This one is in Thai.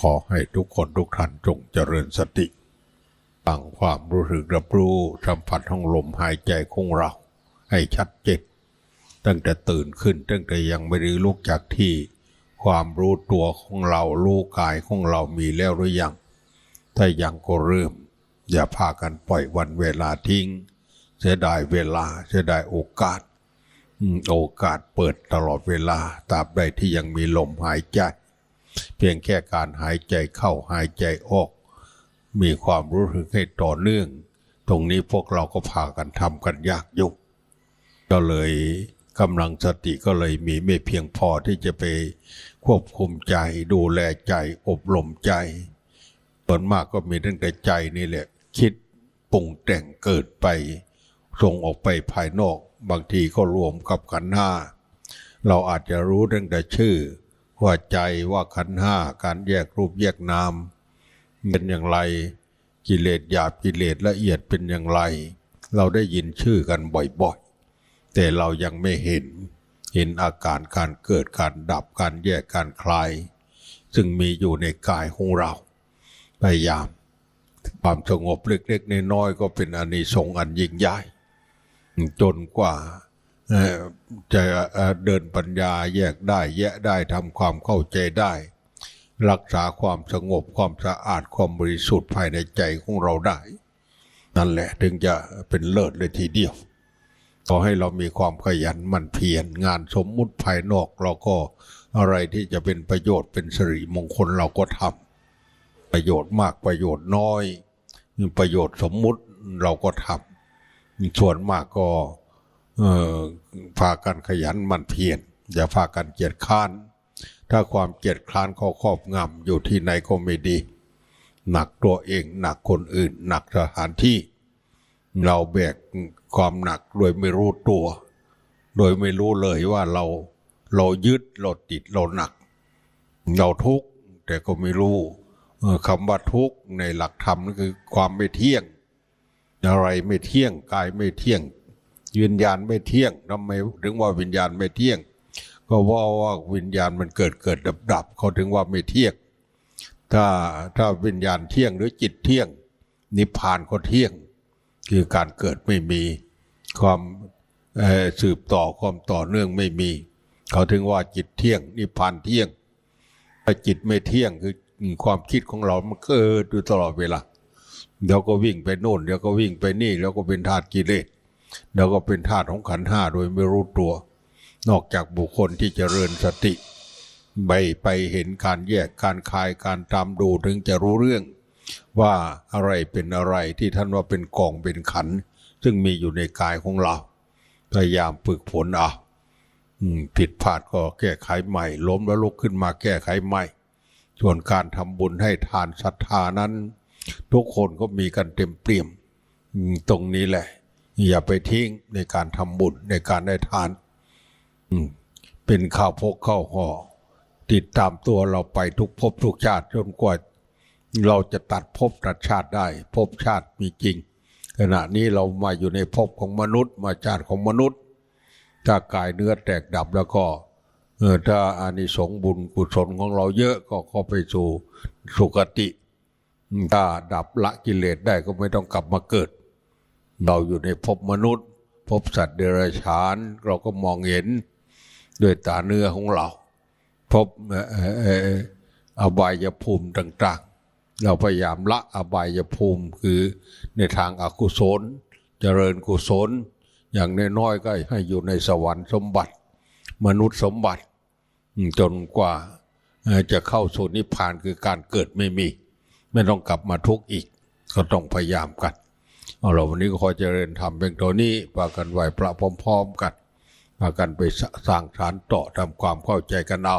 ขอให้ทุกคนทุกท่านจงเจริญสติตั้งความรู้สึกรับรู้สัมผัสของลมหายใจของเรา ให้ชัดเจนตั้งแต่ตื่นขึ้นตั้งแต่ยังไม่ได้ลุกจากที่ ความรู้ตัวของเรารู้กายของเรามีแล้วหรือยัง ถ้ายังก็เริ่ม อย่าพากันปล่อยวันเวลาทิ้ง เสียดายเวลาเสียดายโอกาสโอกาสเปิดตลอดเวลาตราบใดที่ยังมีลมหายใจ เพียงแค่การหายใจเข้าหายใจออก มีความรู้สึกให้ต่อเนื่อง ตรงนี้พวกเราก็พากันทำกันยากอยุกก็เลยกำลังสติก็เลยมีไม่เพียงพอที่จะไปควบคุมใจดูแลใจอบรมใจส่วนมากก็มีตั้งแต่ใจนี่แหละ คิดปรุงแต่งเกิดไป ส่งออกไปภายนอก บางทีก็รวมกับขันธ์ห้า เราอาจจะรู้ตั้งแต่ชื่อ ว่าใจว่าขันห้าการแยกรูปแยกนามเป็นอย่างไรกิเลสหยาบกิเลสละเอียดเป็นอย่างไร เราได้ยินชื่อกันบ่อยๆ แต่เรายังไม่เห็น เห็นอาการการเกิดการดับการแยกการคลาย ซึ่งมีอยู่ในกายของเรา พยายามความสงบเล็กๆน้อยๆก็เป็นอนิสงส์อันยิ่งใหญ่ จนกว่า จะเดินปัญญาแยกได้ แยะได้ทำความเข้าใจได้ รักษาความสงบความสะอาดความบริสุทธิ์ภายในใจของเราได้ นั่นแหละถึงจะเป็นเลิศเลยทีเดียวขอให้เรามีความขยันมั่นเพียรงานสมมุติภายนอกเราก็อะไรที่จะเป็นประโยชน์เป็นสิริมงคลเราก็ทำประโยชน์มากประโยชน์น้อย ประโยชน์สมมุติเราก็ทำส่วนมากก็ เอ่อพากันขยันมันเพียรอย่าพากันเกียจค้าน ถ้าความเกียจคร้านเขาครอบงำอยู่ที่ไหนก็ไม่ดี หนักตัวเองหนักคนอื่น หนักสถานที่ เราแบกความหนักโดยไม่รู้ตัว โดยไม่รู้เลยว่าเราเรายึดเราติดเราหนัก เราทุกข์แต่ก็ไม่รู้คำว่าทุกข์ในหลักธรรมนั่นคือความไม่เที่ยง อะไรไม่เที่ยงกายไม่เที่ยง วิญญาณไม่เที่ยงทำไมถึงว่าวิญญาณไม่เที่ยง ก็เพราะว่าวิญญาณมันเกิดเกิดดับดับเขาถึงว่าไม่เที่ยง ถ้าถ้าวิญญาณเที่ยงหรือจิตเที่ยง นิพพานก็เที่ยง คือการเกิดไม่มีความสืบต่อความต่อเนื่องไม่มี เขาถึงว่าจิตเที่ยง นิพพานเที่ยงถ้าจิตไม่เที่ยงคือความคิดของเรามันเกิดอยู่ตลอดเวลาเดี๋ยวก็วิ่งไปโน่นเดี๋ยวก็วิ่งไปนี่แล้วก็เป็นธาตุกิเลส เดี๋ยวก็เป็นธาตุของขันธ์ห้าโดยไม่รู้ตัว นอกจากบุคคลที่จเจริญสติไปไปเห็นการแยกการคายการตามดูถึงจะรู้เรื่อง ว่าอะไรเป็นอะไรที่ท่านว่าเป็นกองเป็นขันธ์ซึ่งมีอยู่ในกายของเรา พยายามฝึกฝนเอาอืมผิดพลาดก็แก้ไขใหม่ ล้มแล้วลุกขึ้นมาแก้ไขใหม่ ส่วนการทำบุญให้ทานศรัทธานั้น ทุกคนก็มีกันเต็มเปี่ยม ตรงนี้แหละ อย่าไปทิ้งในการทำบุญในการได้ทานเป็นข้าวพกข้าวห่อติดตามตัวเราไปทุกภพทุกชาติจนกว่าเราจะตัดภพตัดชาติได้ภพชาติมีจริง ขณะนี้เรามาอยู่ในภพของมนุษย์ มาชาติของมนุษย์ ถ้ากายเนื้อแตกดับแล้วก็เออถ้าอานิสงส์บุญกุศลของเราเยอะก็เข้าไปสู่สุคติ ถ้าดับละกิเลสได้ก็ไม่ต้องกลับมาเกิด เราอยู่ในภพมนุษย์ภพสัตว์เดรัจฉาน เราก็มองเห็นด้วยตาเนื้อของเราพเอ่อเอ่อเอ่ออบายภูมิต่างๆ เราพยายามละอบายภูมิคือในทางอากุศล เจริญกุศล อย่างน้อยๆก็ให้อยู่ในสวรรค์สมบัติ มนุษย์สมบัติ จนกว่าจะเข้าสู่นิพพานคือการเกิดไม่มี ไม่ต้องกลับมาทุกข์อีก ก็ต้องพยายามกัน เอาเราวันนี้ก็ขอเจริญธรรมเพียงตัวนี้ปากันไหวพระพร้อมๆกันพากันไปสร้างฐานต่อทำความเข้าใจกันเอา